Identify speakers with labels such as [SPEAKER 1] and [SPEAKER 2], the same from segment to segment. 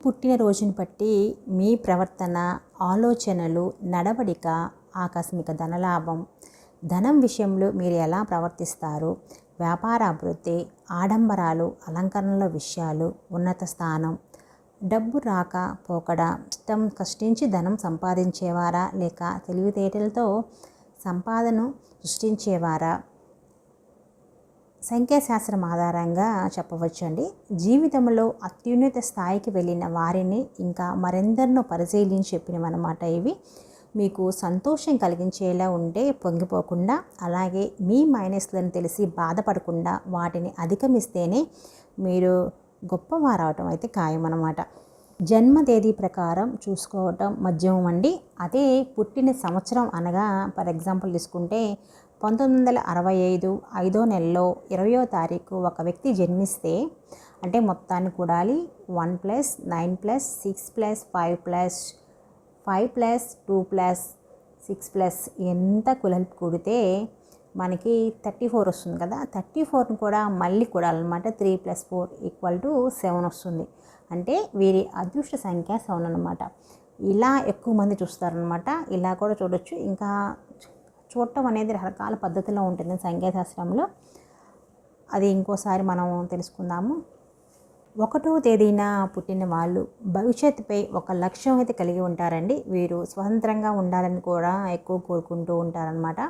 [SPEAKER 1] పుట్టినరోజుని బట్టి మీ ప్రవర్తన ఆలోచనలు నడవడిక ఆకస్మిక ధనలాభం ధనం విషయంలో మీరు ఎలా ప్రవర్తిస్తారు వ్యాపార అభివృద్ధి ఆడంబరాలు అలంకరణల విషయాలు ఉన్నత స్థానం డబ్బు రాక పోకడ ఇష్టం కష్టించి ధనం సంపాదించేవారా లేక తెలివితేటలతో సంపాదన సృష్టించేవారా సంఖ్యాశాస్త్రం ఆధారంగా చెప్పవచ్చండి. జీవితంలో అత్యున్నత స్థాయికి వెళ్ళిన వారిని ఇంకా మరెందరినో పరిశీలించి చెప్పినవన్నమాట ఇవి. మీకు సంతోషం కలిగించేలా ఉంటే పొంగిపోకుండా అలాగే మీ మైనస్లను తెలిసి బాధపడకుండా వాటిని అధిగమిస్తేనే మీరు గొప్పవారవటం అయితే ఖాయమన్నమాట. జన్మ తేదీ ప్రకారం చూసుకోవటం మధ్యమం అండి. అదే పుట్టిన సంవత్సరం అనగా ఫర్ ఎగ్జాంపుల్ తీసుకుంటే పంతొమ్మిది వందల అరవై ఐదు ఐదో నెలలో ఇరవయో తారీఖు ఒక వ్యక్తి జన్మిస్తే అంటే మొత్తాన్ని కూడాలి one plus nine plus six plus five plus five plus two plus six plus ఎంత కులలు కూడితే మనకి థర్టీ ఫోర్ వస్తుంది కదా థర్టీ ఫోర్ని కూడా మళ్ళీ కూడా అనమాట three plus four equal to seven వస్తుంది. అంటే వీరి అదృష్ట సంఖ్య సెవెన్ అనమాట ఇలా ఎక్కువ మంది చూస్తారనమాట ఇలా కూడా చూడొచ్చు. ఇంకా చూడటం అనేది రకరకాల పద్ధతిలో ఉంటుంది సంఖ్యాశాస్త్రంలో. అది ఇంకోసారి మనం తెలుసుకుందాము. ఒకటో తేదీన పుట్టిన వాళ్ళు భవిష్యత్తుపై ఒక లక్ష్యం అయితే కలిగి ఉంటారండి. వీరు స్వతంత్రంగా ఉండాలని కూడా ఎక్కువ కోరుకుంటూ ఉంటారనమాట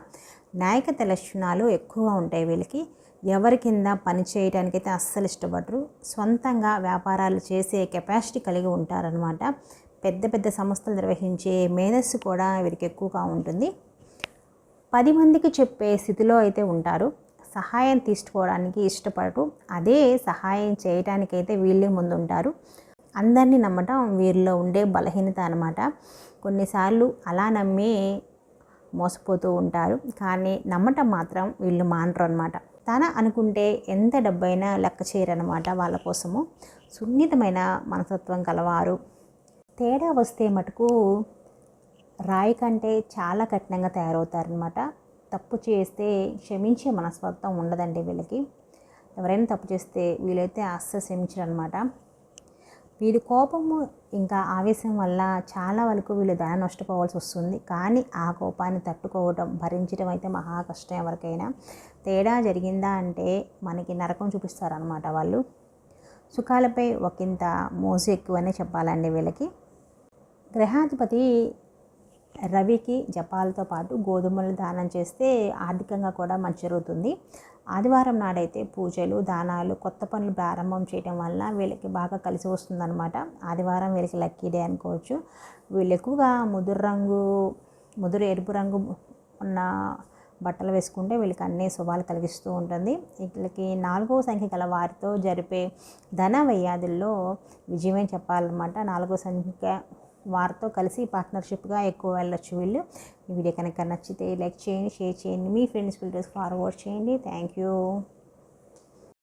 [SPEAKER 1] నాయకత లక్షణాలు ఎక్కువగా ఉంటాయి వీళ్ళకి. ఎవరి కింద పని చేయడానికి అయితే అస్సలు ఇష్టపడరు. సొంతంగా వ్యాపారాలు చేసే కెపాసిటీ కలిగి ఉంటారనమాట పెద్ద పెద్ద సంస్థలు నిర్వహించే మేధస్సు కూడా వీరికి ఎక్కువగా ఉంటుంది. పది మందికి చెప్పే స్థితిలో అయితే ఉంటారు. సహాయం తీసుకోవడానికి ఇష్టపడరు. అదే సహాయం చేయటానికైతే వీళ్ళే ముందుంటారు. అందరినీ నమ్మటం వీరిలో ఉండే బలహీనత అనమాట కొన్నిసార్లు అలా నమ్మి మోసపోతూ ఉంటారు. కానీ నమ్మటం మాత్రం వీళ్ళు మానరు అనమాట తన అనుకుంటే ఎంత డబ్బైనా లెక్క చేయరనమాట వాళ్ళ కోసము. సున్నితమైన మనసత్వం కలవారు తేడా వస్తే మటుకు రాయి కంటే చాలా కఠినంగా తయారవుతారనమాట తప్పు చేస్తే క్షమించే మనస్తత్వం ఉండదండి వీళ్ళకి. ఎవరైనా తప్పు చేస్తే వీళ్ళైతే అస్సలు క్షమించరు అనమాట వీరి కోపము ఇంకా ఆవేశం వల్ల చాలా వరకు వీళ్ళు ధన నష్టపోవాల్సి వస్తుంది. కానీ ఆ కోపాన్ని తట్టుకోవడం భరించడం అయితే మహా కష్టం ఎవరికైనా. తేడా జరిగిందా అంటే మనకి నరకం చూపిస్తారనమాట వాళ్ళు. సుఖాలపై ఒకంత మోజు ఎక్కువనే చెప్పాలండి వీళ్ళకి. గ్రహాధిపతి రవికి జపాలతో పాటు గోధుమలు దానం చేస్తే ఆర్థికంగా కూడా మంచి జరుగుతుంది. ఆదివారం నాడైతే పూజలు దానాలు కొత్త పనులు ప్రారంభం చేయడం వల్ల వీళ్ళకి బాగా కలిసి వస్తుందన్నమాట. ఆదివారం వీళ్ళకి లక్కీ డే అనుకోవచ్చు. వీళ్ళు ఎక్కువగా ముదురు రంగు ముదురు ఎరుపు రంగు ఉన్న బట్టలు వేసుకుంటే వీళ్ళకి అన్ని శుభాలు కలిగిస్తూ ఉంటుంది. వీళ్ళకి నాలుగవ సంఖ్య గల వారితో జరిపే ధన వ్యయాదుల్లో విజయమే చెప్పాలన్నమాట. నాలుగో సంఖ్య వారితో కలిసి పార్ట్నర్షిప్గా ఎక్కువ వెళ్ళొచ్చు వీళ్ళు. ఈ వీడియో కనుక నచ్చితే లైక్ చేయండి షేర్ చేయండి. మీ ఫ్రెండ్స్ ఫిల్టర్స్ ఫార్వర్డ్ చేయండి. Thank you